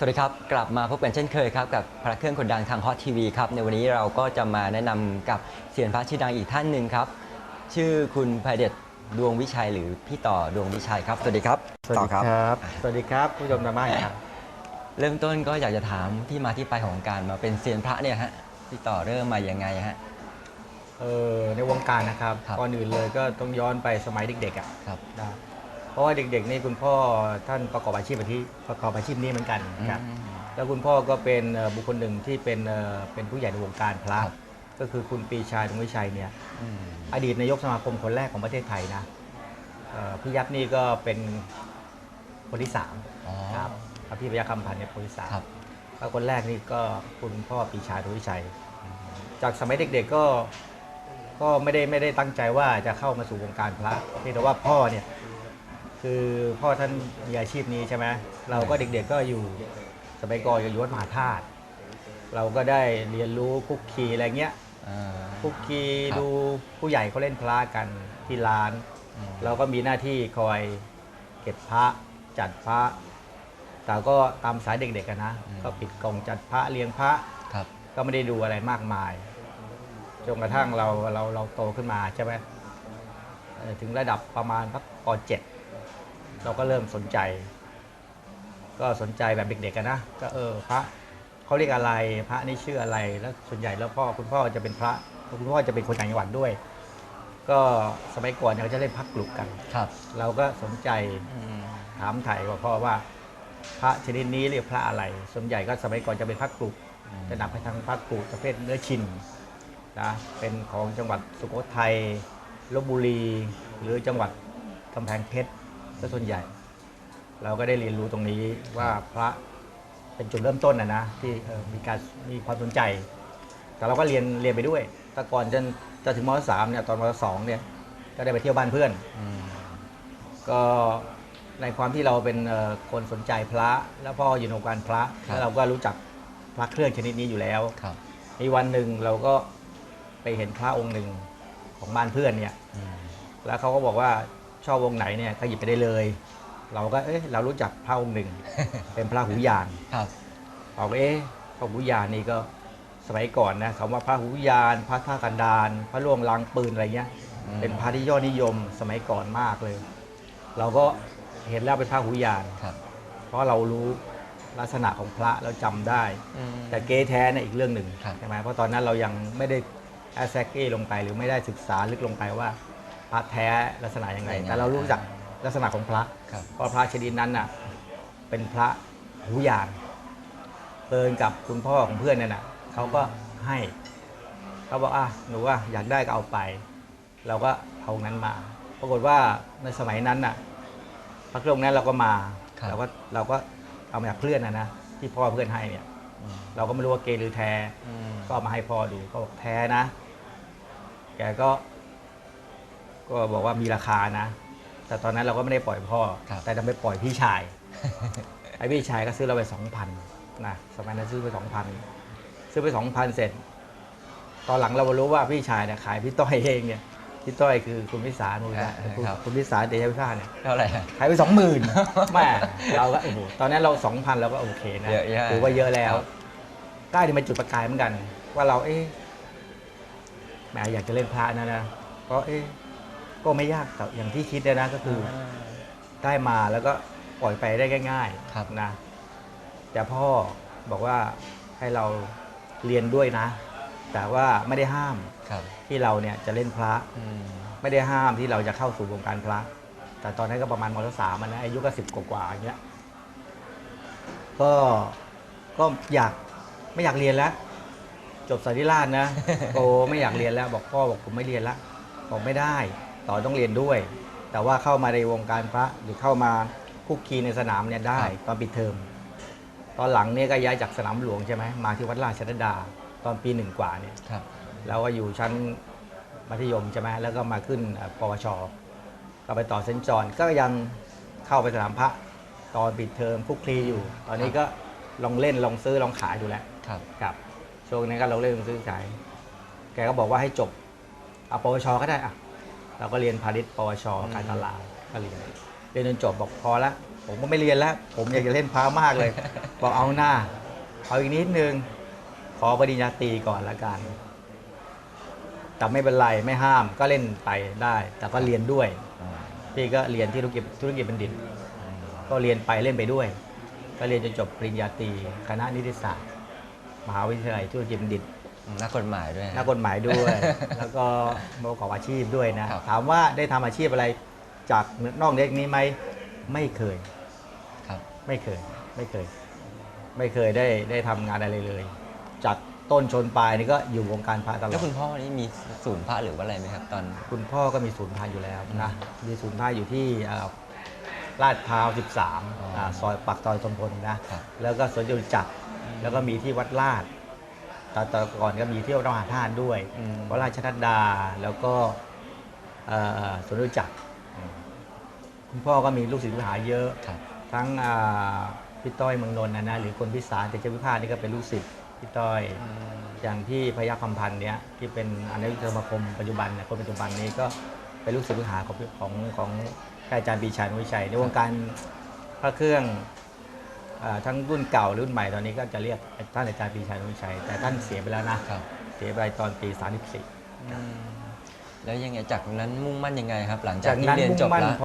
สวัสดีครับ กลับมาพบกันเช่นเคยครับ กับพระเครื่องคนดังทางฮอตทีวีครับ ในวันนี้เราก็จะมาแนะนำกับเสียนพระชื่อดังอีกท่านหนึ่งครับ ชื่อคุณพระเดชดวงวิชัยหรือพี่ต่อดวงวิชัยครับ สวัสดีครับสวัสต่อดีครับ สวัสดีครับผู้ชมทางบ้านครับ เริ่มต้นก็อยากจะถามที่มาที่ไปของการมาเป็นเซียนพระเนี่ยฮะพี่ต่อเริ่มมาอย่างไงฮะเออในวงการนะครับครับก่อนอื่นเลยก็ต้องย้อนไปสมัยเด็กๆอะครับนะ เพราะว่าเด็กๆนี่คุณพ่อท่านประกอบอาชีพอาชีพประกอบอาชีพนี้เหมือนกันครับอืมแล้วคุณพ่อก็เป็นเอ่อบุคคลหนึ่งที่เป็นเอ่อเป็นผู้ใหญ่ในวงการพระครับก็คือคุณปรีชาดวงวิชัยเนี่ยอืมอดีตนายกสมาคมคนแรกของประเทศไทยนะเอ่อพี่ยักษ์นี่ก็เป็นคนที่สามอ๋อครับพระพี่พยัคฆ์คำพันธ์เนี่ยคนที่สามครับแล้วคนแรกนี่ก็คุณพ่อปรีชาดวงวิชัย จากสมัยเด็กๆก็ก็ไม่ได้ไม่ได้ตั้งใจว่าจะเข้ามาสู่วงการพระเพียงแต่ว่าพ่อเนี่ย คือพ่อท่านมีอาชีพนี้ใช่ไหมเราก็เด็กๆก็อยู่สมัยก่อนอยู่วัดมหาธาตุเราก็ได้เรียนรู้คุกคีอะไรเงี้ยอ่าคุกคีครับดูผู้ใหญ่เขาเล่นพระกันที่ร้านอืมเราก็มีหน้าที่คอยเก็บพระจัดพระแต่ก็ตามสายเด็กๆกันนะก็ปิดกล่องจัดพระเลี้ยงพระครับก็ไม่ได้ดูอะไรมากมายจนกระทั่งเราเราเราโตขึ้นมาใช่ไหมเอ่อถึงระดับประมาณสักปเจ็ด เราก็เริ่มสนใจ ก็สนใจแบบเด็กๆกันนะก็เออพระเขาเรียกอะไรพระนี่ชื่ออะไรแล้วส่วนใหญ่แล้วพ่อคุณพ่อจะเป็นพระคุณพ่อจะเป็นคนต่างจังหวัดด้วย ก็สมัยก่อนเนี่ยเขาจะเล่นพักกลุ่มกัน ครับ เราก็สนใจอืมถามไถ่ว่าพ่อว่า พระชนิดนี้เรียกพระอะไรส่วนใหญ่ก็สมัยก่อนจะเป็นพระกรุจะนำไปทางพระกรุประเภทเนื้อชินนะเป็นของจังหวัดสุโขทัยลบบุรี หรือจังหวัดกำแพงเพชร ซะส่วนใหญ่ เราก็ได้เรียนรู้ตรงนี้ว่าพระเป็นจุดเริ่มต้นนะนะที่เอ่อมีการมีความสนใจ แต่เราก็เรียนเรียนไปด้วย แต่ก่อนจนจะถึงมสามเนี่ยตอนมสองเนี่ยก็ได้ไปเที่ยวบ้านเพื่อน อืม ก็ในความที่เราเป็นเอ่อคนสนใจพระ แล้วพ่ออยู่ในวงการพระครับ แล้วเราก็รู้จักพระเครื่องชนิดนี้อยู่แล้ว ครับมีวันหนึ่งเราก็ไปเห็นพระองค์หนึ่งของบ้านเพื่อนเนี่ย อืมแล้วเขาก็บอกว่า ชอบองค์ไหนเนี่ยก็หยิบไปได้เลย เราก็เอ๊ะเรารู้จักพระองค์หนึ่ง เป็นพระหูยานครับเราก็เอ๊ะพระหูยานนี่ก็สมัยก่อนนะคำว่าพระหูยาน พระท่ากันดารพระล่วงลางปืนอะไรเงี้ยอืมเป็นพระที่ยอดนิยมสมัยก่อนมากเลย เราก็เห็นแล้วเป็นพระหูยานครับเพราะเรารู้ลักษณะของพระเราจำได้อืมแต่เกแท้เนี่ยอีกเรื่องหนึ่งครับใช่ไหมเพราะตอนนั้นเรายังไม่ได้แอสแซกเก้ลงไปหรือไม่ได้ศึกษาลึกลงไปว่า พระแท้ลักษณะยังไง แต่เรารู้จักลักษณะของพระครับเพราะพระชนิดนั้นน่ะเป็นพระหูยานเดินกับคุณพ่อของเพื่อนเนี่ยน่ะเขาก็ให้เขาบอกอะหนูว่าอยากได้ก็เอาไป เราก็เอานั้นมา ปรากฏว่าในสมัยนั้นน่ะพระเครื่องนั้นเราก็มาครับเราก็เราก็เอามาจากเพื่อนนะนะที่พ่อเพื่อนให้เนี่ยอืมเราก็ไม่รู้ว่าเกหรือแท้อืมก็เอามาให้พ่อดูก็บอกแท้นะ แกก็ ก็บอกว่ามีราคานะ แต่ตอนนั้นเราก็ไม่ได้ปล่อยพ่อ ครับ แต่ดันไปปล่อยพี่ชาย ไอ้พี่ชายก็ซื้อเราไปสองพันนะสมัยนั้นซื้อไปสองพันซื้อไปสองพันเสร็จ ตอนหลังเรามารู้ว่าพี่ชายเนี่ยขายพี่ต้อยเองเนี่ยพี่ต้อยคือคุณพิสารคุณพิสารอ่าครับ คุณพิสารเดชพิพาเนี่ยเท่าไหร่ฮะขายไปสองหมื่นแม่เราก็โอ้โหตอนนั้นเราสองพันเราก็โอเคนะเยอะแยะถือว่าเยอะแล้วครับใกล้ที่มันจุดประกายเหมือนกัน ว่าเราเอ๊ะแหมอยากจะเล่นพระนะนะก็เอ๊ะ ก็ไม่ยากแต่อย่างที่คิดนะก็คือได้มาแล้วก็ปล่อยไปได้ง่ายครับๆนะแต่พ่อบอกว่าให้เราเรียนด้วยนะ แต่ว่าไม่ได้ห้ามครับที่เราเนี่ยจะเล่นพระอืมไม่ได้ห้ามที่เราจะเข้าสู่วงการพระ แต่ตอนนั้นก็ประมาณมสามอะนะอายุก็สิบกว่าๆอย่างเงี้ยก็ก็อยากไม่อยากเรียนแล้ว จบสาธิราชนะโอ้ไม่อยากเรียนแล้ว บอกพ่อบอกผมไม่เรียนละบอกไม่ได้ ต่อต้องเรียนด้วย แต่ว่าเข้ามาในวงการพระหรือเข้ามาคุกคีในสนามเนี่ยได้ตอนปิดเทอมตอนหลังเนี่ยก็ย้ายจากสนามหลวงใช่ไหมมาที่วัดราชดาตอนปีหนึ่งกว่าเนี่ยครับ แล้วก็อยู่ชั้นมัธยมใช่ไหมแล้วก็มาขึ้นเอ่อปวชก็ไปต่อเซนต์จอห์นก็ยังเข้าไปสนามพระ ตอนปิดเทอมคุกคลีอยู่ ตอนนี้ก็ลองเล่นลองซื้อลองขายดูแล้วครับครับช่วงนี้ก็ลองเล่นลองซื้อขาย แกก็บอกว่าให้จบเอาปวชก็ได้อะ เราก็เรียนพาณิชย์ปวช การตลาดก็เรียนเรียนจนจบบอกพอละผมก็ไม่เรียนแล้ว ผมอยากจะเล่นพามากเลย บอกเอาหน้า เอาอีกนิดนึง ขอปริญญาตรีก่อนละกัน แต่ไม่เป็นไรไม่ห้ามก็เล่นไปได้ แต่ก็เรียนด้วยพี่ก็เรียนที่ธุรกิจธุรกิจบัณฑิต ก็เรียนไปเล่นไปด้วย ก็เรียนจนจบปริญญาตรีคณะนิติศาสตร์ มหาวิทยาลัยธุรกิจบัณฑิต นักกฎหมายด้วย นักกฎหมายด้วย แล้วก็ประกอบอาชีพด้วยนะครับถามว่าได้ทำอาชีพอะไรจากนอกเด็กนี้ไหมไม่เคย ครับ ไม่เคย ไม่เคย ไม่เคยได้ได้ทำงานอะไรเลย จากต้นชนปลายนี่ก็อยู่วงการพระตลอแล้วดคุณพ่อนี่มีศูนย์พระหรือว่าอะไรไหมครับ ตอน คุณพ่อก็มีศูนย์พระอยู่แล้วนะมีศูนย์พระอยู่ที่เอ่อลาดพร้าว 13อ่าซอยปักซอยสมพลนะครับแล้วก็สวนจตุจักร แล้วก็มีที่วัดลาด แต่แต่ก่อนก็มีที่วัดมหาธาตุด้วยอืมวัดราชนัดดาแล้วก็เอ่อสวนจตุจักรคุณพ่อก็มีลูกศิษย์ลูกหาเยอะ ครับ ทั้งอ่าพี่ต้อยเมืองนนท์นะนะหรือคนพิสารแต่เจ้าพิพาทนี่ก็เป็นลูกศิษย์พี่ต้อย อย่างที่พยัคฆ์คำพันธ์เนี่ยที่เป็นอนุสมาคมปัจจุบันเนี่ยคนปัจจุบันนี้ก็เป็นลูกศิษย์ลูกหาของของของอาจารย์ปรีชานุวิชัย ในวงการพระเครื่องอา ทั้งรุ่นเก่าหรือรุ่นใหม่ตอนนี้ก็จะเรียกท่านอาจารย์ปรีชานุวิชัย แต่ท่านเสียไปแล้วนะ ครับ เสียไปตอนปี 34 แล้วยังไงจากนั้นมุ่งมั่นยังไงครับ หลังจาจากกที่นั้นเรียนมุ่งจบมั่นแล้ว